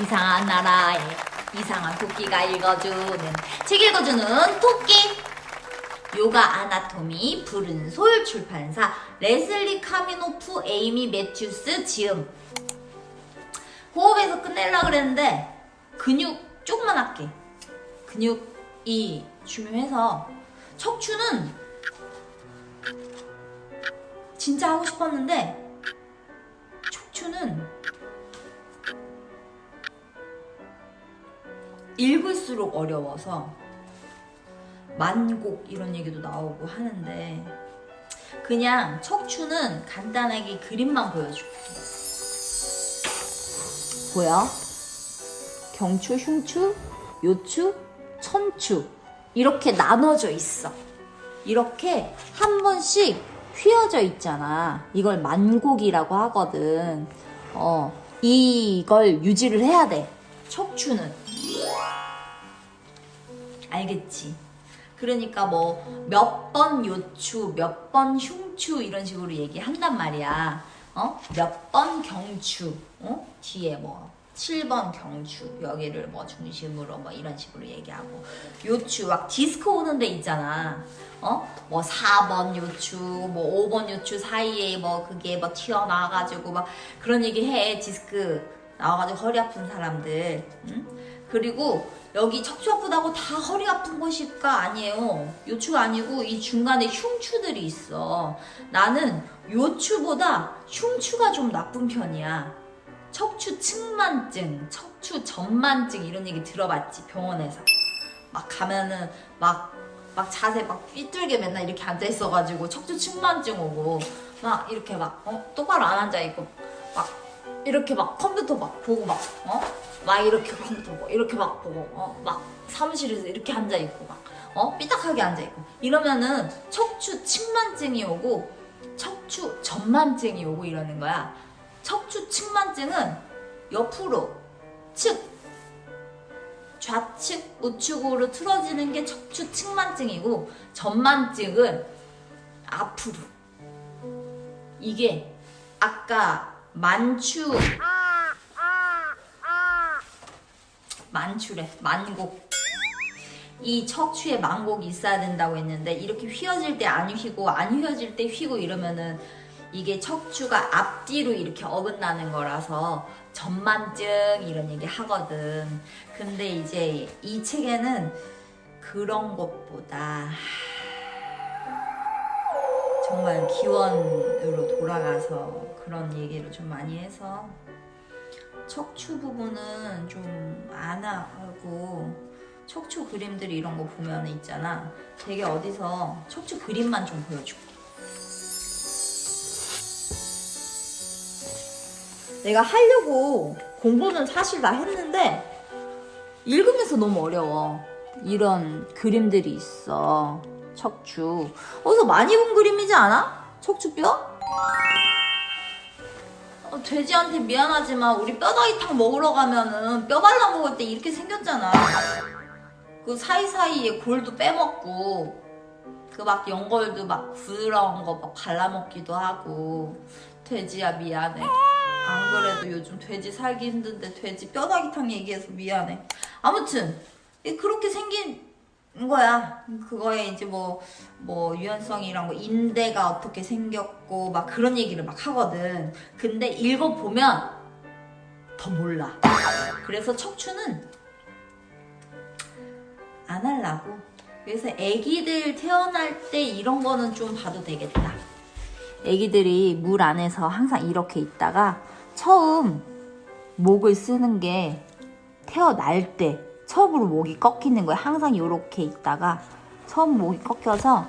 이상한 나라의 이상한 토끼가 읽어주는 책 읽어주는 토끼. 요가 아나토미 푸른 솔 출판사 레슬리 카미노프 에이미 매튜스 지음. 호흡에서 끝내려고 그랬는데 근육 조금만 할게. 근육이 중요해서 척추는 진짜 하고 싶었는데 척추는 읽을수록 어려워서 만곡 이런 얘기도 나오고 하는데 그냥 척추는 간단하게 그림만 보여줄게 보여? 경추, 흉추, 요추, 천추 이렇게 나눠져 있어. 이렇게 한 번씩 휘어져 있잖아. 이걸 만곡이라고 하거든. 어 이걸 유지를 해야 돼. 척추는 알겠지? 그러니까 뭐 몇 번 요추, 몇 번 흉추 이런 식으로 얘기한단 말이야. 어? 몇 번 경추, 어? 뒤에 뭐 7번 경추 여기를 뭐 중심으로 뭐 이런 식으로 얘기하고 요추 막 디스크 오는 데 있잖아. 어? 뭐 4번 요추, 뭐 5번 요추 사이에 뭐 그게 뭐 튀어나와가지고 막 그런 얘기 해. 디스크 나와가지고 허리 아픈 사람들. 응? 그리고 여기 척추 아프다고 다 허리 아픈 것일까 아니에요. 요추가 아니고 이 중간에 흉추들이 있어. 나는 요추보다 흉추가 좀 나쁜 편이야. 척추 측만증, 척추 전만증 이런 얘기 들어봤지 병원에서. 막 가면은 막 막 자세 막 삐뚤게 맨날 이렇게 앉아 있어가지고 척추 측만증 오고 막 이렇게 막 어? 똑바로 안 앉아 있고 막 이렇게 막 컴퓨터 막 보고 막 어? 막 이렇게 컴퓨터 보고 이렇게 막 보고 어? 막 사무실에서 이렇게 앉아 있고 막 어? 삐딱하게 앉아 있고 이러면은 척추 측만증이 오고 척추 전만증이 오고 이러는 거야. 척추 측만증은 옆으로 측 좌측 우측으로 틀어지는 게 척추 측만증이고 전만증은 앞으로 이게 아까 만추 만추래 만곡 이 척추에 만곡이 있어야 된다고 했는데 이렇게 휘어질 때 안 휘고 안 휘어질 때 휘고 이러면은 이게 척추가 앞뒤로 이렇게 어긋나는 거라서 전만증 이런 얘기 하거든. 근데 이제 이 책에는 그런 것보다 정말 기원으로 돌아가서 그런 얘기를 좀 많이 해서 척추 부분은 좀 안 하고 척추 그림들 이런 거 보면 있잖아. 되게 어디서 척추 그림만 좀 보여줄게 내가 하려고 공부는 사실 다 했는데 읽으면서 너무 어려워. 이런 그림들이 있어. 척추. 어디서 많이 본 그림이지 않아? 척추뼈? 어, 돼지한테 미안하지만 우리 뼈다귀탕 먹으러 가면은 뼈 발라 먹을 때 이렇게 생겼잖아. 그 사이사이에 골도 빼먹고 그 막 연골도 막 부드러운 거 막 발라 먹기도 하고 돼지야 미안해. 안 그래도 요즘 돼지 살기 힘든데 돼지 뼈다귀탕 얘기해서 미안해. 아무튼 이 그렇게 생긴 거야. 그거에 이제 뭐, 뭐, 유연성이랑 뭐, 인대가 어떻게 생겼고, 막 그런 얘기를 막 하거든. 근데 읽어보면 더 몰라. 그래서 척추는 안 하려고. 그래서 애기들 태어날 때 이런 거는 좀 봐도 되겠다. 애기들이 물 안에서 항상 이렇게 있다가 처음 목을 쓰는 게 태어날 때 처음으로 목이 꺾이는 거야. 항상 이렇게 있다가 처음 목이 꺾여서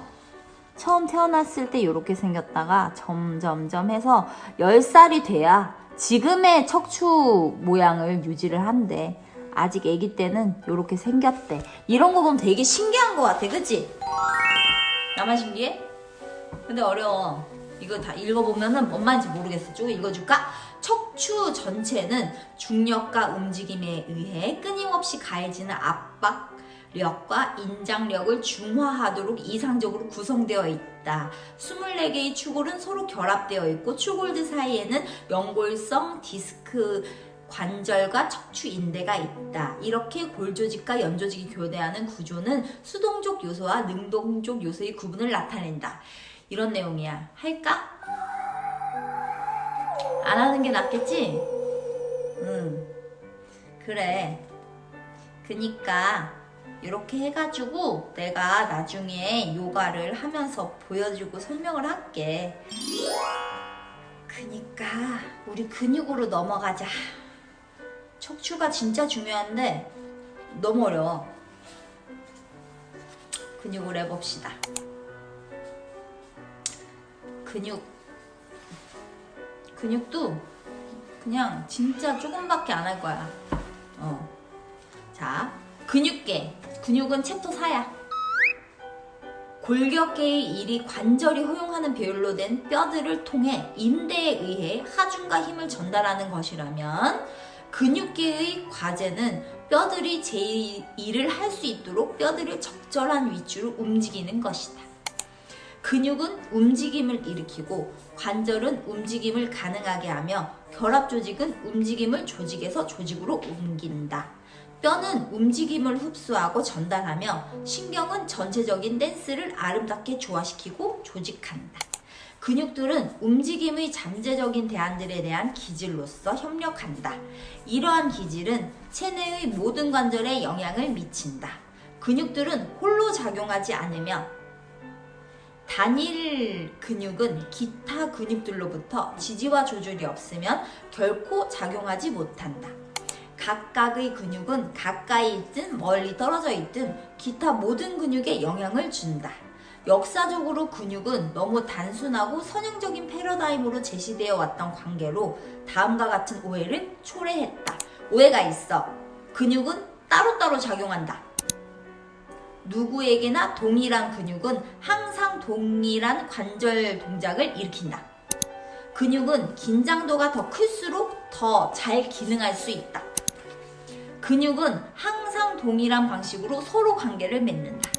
처음 태어났을 때 이렇게 생겼다가 점점점 해서 10살이 돼야 지금의 척추 모양을 유지를 한대. 아직 아기 때는 이렇게 생겼대. 이런 거 보면 되게 신기한 거 같아. 그치? 나만 신기해? 근데 어려워. 이거 다 읽어보면은 뭔 말인지 모르겠어. 쭉 읽어줄까? 척추 전체는 중력과 움직임에 의해 끊임없이 가해지는 압박 력과 인장력을 중화하도록 이상적으로 구성되어 있다. 24개의 추골은 서로 결합되어 있고 추골들 사이에는 연골성 디스크 관절과 척추 인대가 있다. 이렇게 골조직과 연조직이 교대하는 구조는 수동적 요소와 능동적 요소의 구분을 나타낸다. 이런 내용이야. 할까? 안 하는 게 낫겠지? 응. 그래. 그니까 이렇게 해가지고 내가 나중에 요가를 하면서 보여주고 설명을 할게. 그니까 우리 근육으로 넘어가자. 척추가 진짜 중요한데 너무 어려워. 근육으로 해봅시다. 근육 근육도 그냥 진짜 조금밖에 안 할 거야. 어. 자, 근육계. 근육은 챕터 4야. 골격계의 일이 관절이 허용하는 비율로 된 뼈들을 통해 인대에 의해 하중과 힘을 전달하는 것이라면 근육계의 과제는 뼈들이 제 일을 할 수 있도록 뼈들을 적절한 위치로 움직이는 것이다. 근육은 움직임을 일으키고 관절은 움직임을 가능하게 하며 결합 조직은 움직임을 조직에서 조직으로 옮긴다. 뼈는 움직임을 흡수하고 전달하며 신경은 전체적인 댄스를 아름답게 조화시키고 조직한다. 근육들은 움직임의 잠재적인 대안들에 대한 기질로서 협력한다. 이러한 기질은 체내의 모든 관절에 영향을 미친다. 근육들은 홀로 작용하지 않으며 단일 근육은 기타 근육들로부터 지지와 조절이 없으면 결코 작용하지 못한다. 각각의 근육은 가까이 있든 멀리 떨어져 있든 기타 모든 근육에 영향을 준다. 역사적으로 근육은 너무 단순하고 선형적인 패러다임으로 제시되어 왔던 관계로 다음과 같은 오해를 초래했다. 오해가 있어. 근육은 따로따로 작용한다. 누구에게나 동일한 근육은 항상 동일한 관절 동작을 일으킨다. 근육은 긴장도가 더 클수록 더 잘 기능할 수 있다. 근육은 항상 동일한 방식으로 서로 관계를 맺는다.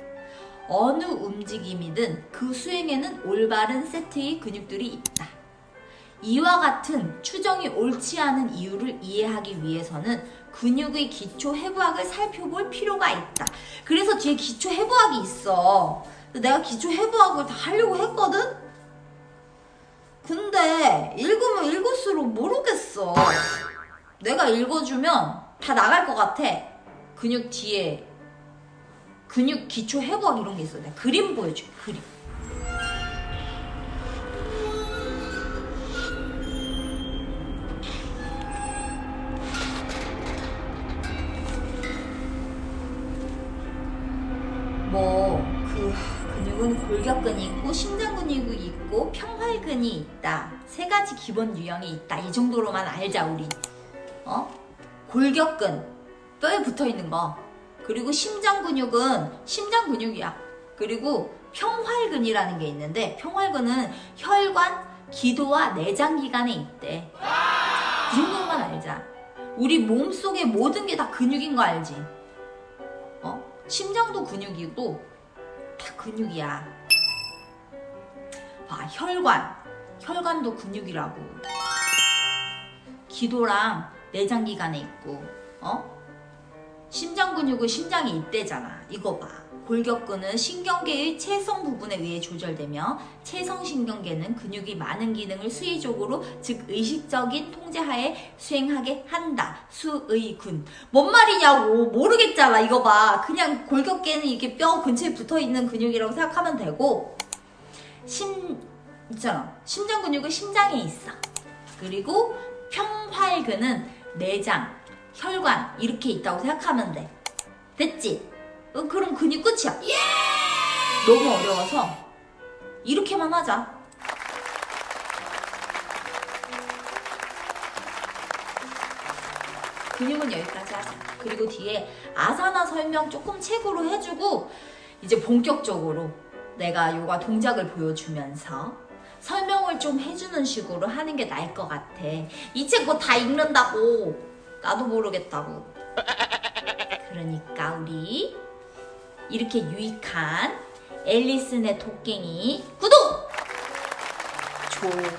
어느 움직임이든 그 수행에는 올바른 세트의 근육들이 있다. 이와 같은 추정이 옳지 않은 이유를 이해하기 위해서는 근육의 기초 해부학을 살펴볼 필요가 있다. 그래서 뒤에 기초 해부학이 있어. 내가 기초 해부학을 다 하려고 했거든? 근데 읽으면 읽을수록 모르겠어. 내가 읽어주면 다 나갈 것 같아. 근육 뒤에 근육 기초 해부학 이런 게 있어. 내가 그림 보여줄게. 그림. 근육이 있고 평활근이 있다. 세 가지 기본 유형이 있다. 이 정도로만 알자 우리. 어? 골격근 뼈에 붙어 있는 거. 그리고 심장 근육은 심장 근육이야. 그리고 평활근이라는 게 있는데 평활근은 혈관, 기도와 내장 기관에 있대. 그 정도만 알자. 우리 몸 속의 모든 게 다 근육인 거 알지? 어? 심장도 근육이고 다 근육이야. 봐, 혈관. 혈관도 근육이라고. 기도랑 내장 기관에 있고, 어? 심장 근육은 심장에 있대잖아. 이거 봐. 골격근은 신경계의 체성 부분에 의해 조절되며 체성신경계는 근육이 많은 기능을 수의적으로 즉 의식적인 통제하에 수행하게 한다. 수의군. 뭔 말이냐고 모르겠잖아. 이거 봐. 그냥 골격계는 이게 뼈 근처에 붙어 있는 근육이라고 생각하면 되고 심 있잖아. 심장 근육은 심장에 있어. 그리고 평활근은 내장, 혈관 이렇게 있다고 생각하면 돼. 됐지? 어, 그럼 근육 끝이야. 너무 어려워서 이렇게만 하자. 근육은 여기까지 하자. 그리고 뒤에 아사나 설명 조금 책으로 해주고 이제 본격적으로 내가 요가 동작을 보여주면서 설명을 좀 해주는 식으로 하는 게 나을 것 같아. 이 책 뭐 다 읽는다고 나도 모르겠다고. 그러니까 우리 이렇게 유익한 앨리슨의 토깽이 구독! 좋아요